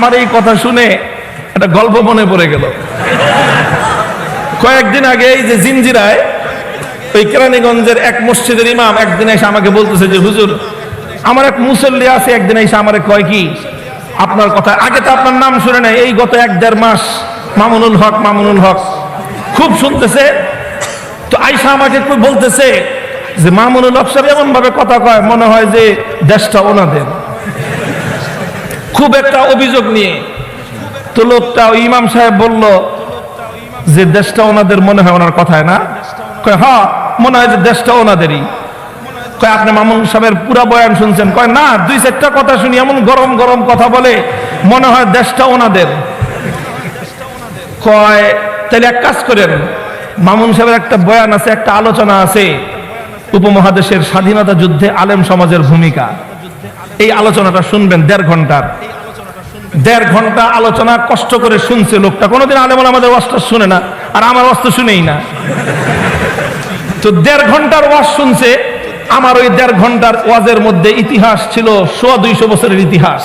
আমার এই কথা শুনে একটা গল্প মনে পড়ে গেল। কয়েকদিন আগে এই যে জিনজিরায়, ওই কেরানীগঞ্জের এক মসজিদের ইমাম একদিন এসে আমাকে বলতেছে যে, হুজুর, আমার এক মুসল্লি আছে, একদিন এসে আমারে কয় কি, আপনার কথা, আগে তো আপনার নাম শুনে নাই, এই গত এক দেড় মাস মামুনুল হক মামুনুল হক খুব শুনতেছে। তো আইসা আমাকে বলতেছে যে, মামুনুল হক সাহেব এমন ভাবে কথা কয়, মনে হয় যে দেশটা ওনাদের। খুব একটা অভিযোগ নিয়ে তো লোকটা ইমাম সাহেব বলল যে দেশটা ওনাদের মনে হয় ওনার কথায় না? হ্যাঁ মনে হয় যে দেশটা ওনাদেরই। কয়, আপনি মামুন সাহেবের পুরা বয়ান শুনছেন। কয়, না, দুই চারটা কথা শুনি, এমন গরম গরম কথা বলে মনে হয় দেশটা ওনাদের। কয়, তাহলে এক কাজ করেন, মামুন সাহেবের একটা বয়ান আছে, একটা আলোচনা আছে উপমহাদেশের স্বাধীনতা যুদ্ধে আলেম সমাজের ভূমিকা। এই আলোচনাটা শুনবেন দেড় ঘণ্টার। দেড় ঘণ্টা আলোচনা কষ্ট করে শুনছে লোকটা। কোনোদিন আলেমন আমাদের ওয়াজটা শুনে না, আর আমার তো শুনেই না। তো দেড় ঘণ্টার ওয়াজ শুনছে, আমার ওই দেড় ঘণ্টার ওয়াজের মধ্যে ইতিহাস ছিল সোয়া দুইশো বছরের ইতিহাস।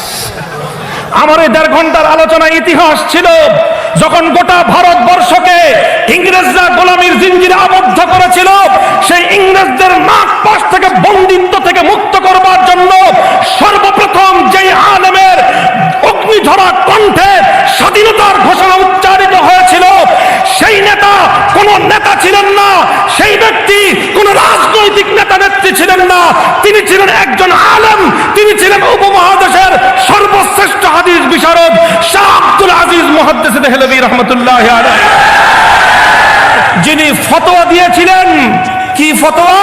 আমার ওই দেড় ঘণ্টার আলোচনা ইতিহাস ছিল, যখন গোটা ভারতবর্ষকে ইংরেজরা গোলামীর জিঞ্জিরে আবদ্ধ করেছিল, সেই ইংরেজদের নাক পাশ থেকে বন্দিত্ব থেকে মুক্ত করবার জন্য সর্বপ্রথম যেই আলেমের অগ্নিধরা কণ্ঠে স্বাধীনতার ঘোষণা উচ্চারিত হয়েছিল সেই নেতা কোন নেতা ছিলেন না সেই ব্যক্তি কোন রাজনৈতিক নেতা নেত্রী ছিলেন না তিনি ছিলেন একজন আলেম, তিনি ছিলেন উপমহাদেশের সর্বশ্রেষ্ঠ হাদিস বিশারদ শাহ আব্দুল আজিজ মহাদ্দেশ দেহলবী রহমতুল্লাহ। যিনি ফতোয়া দিয়েছিলেন, কি ফতোয়া?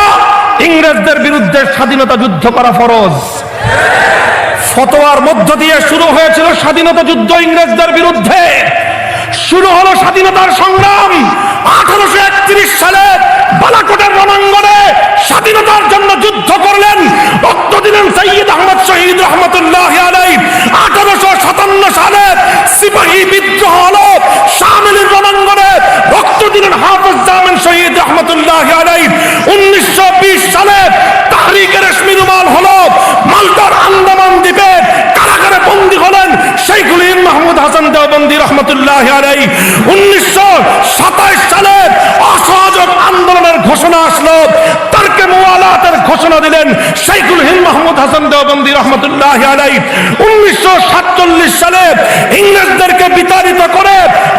ইংরেজদের বিরুদ্ধে স্বাধীনতা যুদ্ধ করা ফরজ। ফতোয়ার মধ্য দিয়ে শুরু হয়েছিল স্বাধীনতা যুদ্ধ ইংরেজদের বিরুদ্ধে। শুরু হলো স্বাধীনতার সংগ্রাম। আঠারোশো একত্রিশ সালে বালাকোটের রণাঙ্গনে স্বাধীনতার জন্য যুদ্ধ করলেন রক্ত দিলেন সৈয়দ আহমদ শহীদ রহমতুল্লাহ আলাই আঠারোশো সাতান্ন মালদার আন্দামান দ্বীপে কারাগারে বন্দী হলেন ইন মাহমুদ হাসান দেওবন্দি রহমতুল্লাহ আলাই উনিশশো সাতাইশ সালে অসহযোগ আন্দোলনের ঘোষণা আসলো। ঘোষণা দিলেন শেখুল হিন্দ মাহমুদ হাসান দেওবন্দি রহমতুল্লাহ আলাই উনিশশো সাতচল্লিশ সালে ইংরেজদেরকে বিতাড়িত করে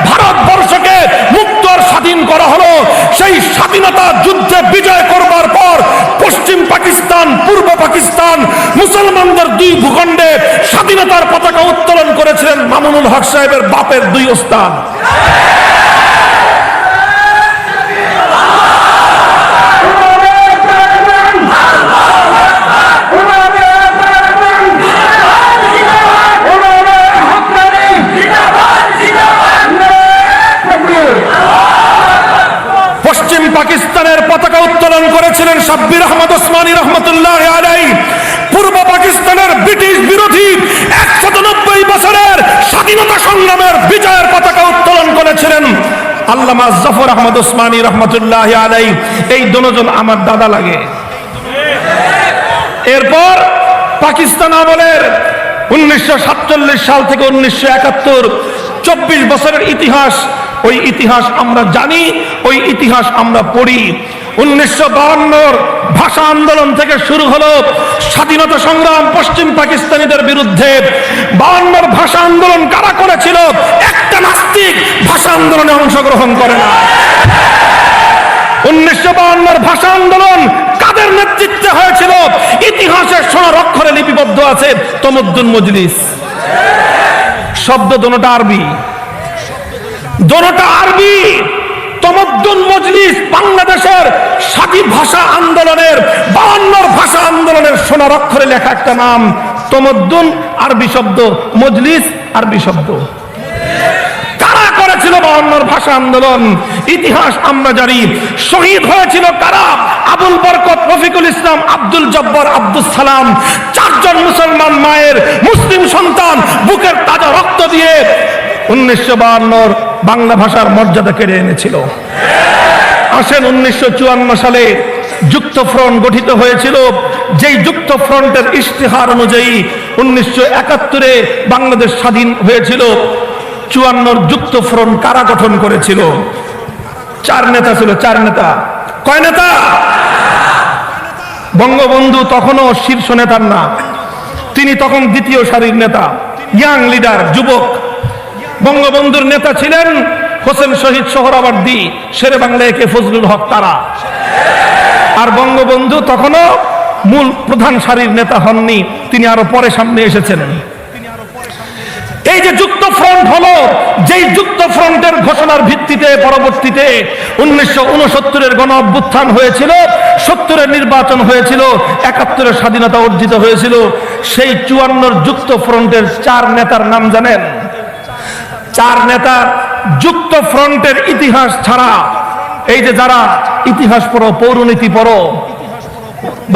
ভারতবর্ষকে মুক্ত আর স্বাধীন করা হলো। সেই স্বাধীনতা যুদ্ধে বিজয় করবার পর পশ্চিম পাকিস্তান, পূর্ব পাকিস্তান মুসলমানদের দুই ভূখণ্ডে স্বাধীনতার পতাকা উত্তোলন করেছিলেন মামুনুল হক সাহেবের বাপের দুই ওস্তাদ। সাব্বির আহমদ ওসমানী রহমতুল্লাহ আলাই পূর্ব পাকিস্তানের ব্রিটিশ বিরোধী একশত বছরের স্বাধীনতা সংগ্রামের বিজয়ের পতাকা উত্তোলন করেছিলেন আল্লামা জফর আহমদ ওসমানী রহমতুল্লাহ আলাই এই দুজন আমার দাদা লাগে। এরপর পাকিস্তান আমলের উনিশশো সাল থেকে উনিশশো একাত্তর, চব্বিশ বছরের ইতিহাস, ওই ইতিহাস আমরা জানি, ওই ইতিহাস আমরা পড়ি। উনিশশো ভাষা আন্দোলন থেকে শুরু হলো স্বাধীনতা সংগ্রাম পশ্চিম পাকিস্তানিদের বিরুদ্ধে। বাহান্নর ভাষা আন্দোলন কারা করেছিল? একটা নাস্তিক ভাষা আন্দোলনে অংশগ্রহণ করে না। উনিশশো বাহান্নর ভাষা আন্দোলন কাদের নেতৃত্বে হয়েছিল? ইতিহাসের সোনার অক্ষরে লিপিবদ্ধ আছে তমদ্দুন মজলিস। শব্দ দোনোটা আরবি। দোনোটা আরবি। তমদ্দুন মজলিস বাংলাদেশের স্বাধী ভাষা আন্দোলনের বাহান্নর ভাষা আন্দোলনের সোনার অক্ষরে লেখা একটা নাম, তমদ্দুন আরবি শব্দ, মজলিস আরবি শব্দ। কারা করেছিল ভাষা আন্দোলন? ইতিহাস শহীদ হয়েছিল আবুল ইসলাম, আব্দুল জব্বর সালাম। চারজন মুসলমান মায়ের, মুসলিম সন্তান বুকের তাজা রক্ত দিয়ে উনিশশো বাহান্নর বাংলা ভাষার মর্যাদা কেড়ে এনেছিল। আসেন উনিশশো চুয়ান্ন সালে যুক্ত ফ্রন্ট গঠিত হয়েছিল। যেই যুক্ত ফ্রন্টের ইশতেহার অনুযায়ী উনিশশো একাত্তরে বাংলাদেশ স্বাধীন হয়েছিল। চুয়ান্নর যুক্ত ফ্রন্ট কারা গঠন করেছিল? চার নেতা ছিল, চার নেতা। কয় নেতা? বঙ্গবন্ধু তখনও শীর্ষ নেতার না। তিনি তখন দ্বিতীয় সারির নেতা। ইয়াং লিডার, যুবক বঙ্গবন্ধুর নেতা ছিলেন হোসেন শহীদ সোহরাবার্দী শেরে বাংলা একে ফজলুল হক তারা। আর বঙ্গবন্ধু তখনও মূল প্রধান সারির নেতা হননি, তিনি আরও পরে সামনে এসেছেন। এই যে যুক্ত ফ্রন্ট হলো, যেই যুক্ত ফ্রন্টের ঘোষণার ভিত্তিতে পরবর্তীতে উনিশশো উনসত্তরের গণ অভ্যুত্থান হয়েছিল, সত্তরের নির্বাচন হয়েছিল, একাত্তরের স্বাধীনতা অর্জিত হয়েছিল, সেই চুয়ান্নর যুক্ত ফ্রন্টের চার নেতার নাম জানেন? চার নেতার যুক্ত ফ্রন্টের ইতিহাস ছাড়া, এই যে যারা ইতিহাস পড়ো, পৌরনীতি পড়ো,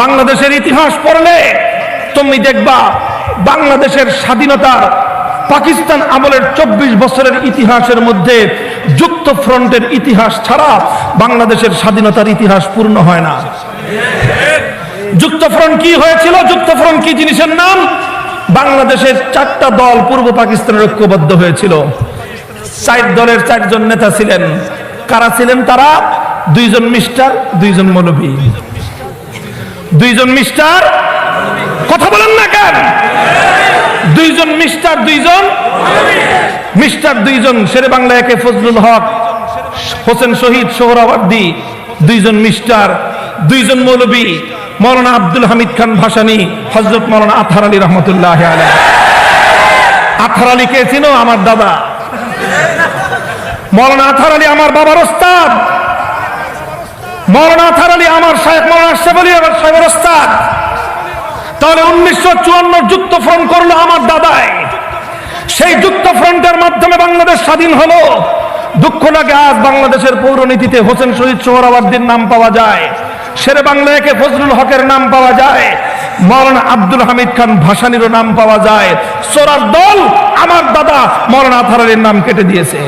বাংলাদেশের ইতিহাস পড়লে তুমি দেখবা বাংলাদেশের স্বাধীনতার পাকিস্তান আমলের চব্বিশ বছরের ইতিহাসের মধ্যে যুক্ত ফ্রন্টের ইতিহাস ছাড়া বাংলাদেশের স্বাধীনতার ইতিহাস পূর্ণ হয় না। যুক্ত ফ্রন্ট কি হয়েছিল? যুক্ত ফ্রন্ট কি জিনিসের নাম? বাংলাদেশের চারটা দল পূর্ব পাকিস্তানের ঐক্যবদ্ধ হয়েছিল। চার দলের চারজন নেতা ছিলেন। কারা ছিলেন তারা? দুইজন মিস্টার, দুইজন মৌলভী দুইজন মিস্টার, কথা বলেন না কেন? দুইজন মিস্টার দুইজন মিস্টার, দুইজন শেরে বাংলা একে ফজলুল হক, হোসেন শহীদ সোহরাওয়ার্দী দুইজন মিস্টার, দুইজন মৌলবী, মৌলানা আব্দুল হামিদ খান ভাসানী হজরত মৌলানা আথার আলী রহমতুল্লাহ আথার আলী কে ছিল? আমার দাদা। মৌলানা আথার আলী আমার বাবার ওস্তাদ। মৌলানা আথার আলী আমার সাহেব মৌলানা আশরাফ আলী আমার সাহেবের ওস্তাদ। তাহলে উনিশশো চুয়ান্ন যুক্ত ফ্রন্ট করল আমার দাদাই। সেই যুক্ত ফ্রন্টের মাধ্যমে বাংলাদেশ স্বাধীন হলো। দুঃখ লাগে আজ বাংলাদেশের পৌরনীতিতে হোসেন শহীদ সোহরাবার্দির নাম পাওয়া যায়। শেরে বাংলা একে ফজলুল হকের নাম পাওয়া যায়। মৌলানা আব্দুল হামিদ খান ভাসানিরও নাম পাওয়া যায়। সোরার দল আমার দাদা মৌলানা আথারের নাম কেটে দিয়েছে।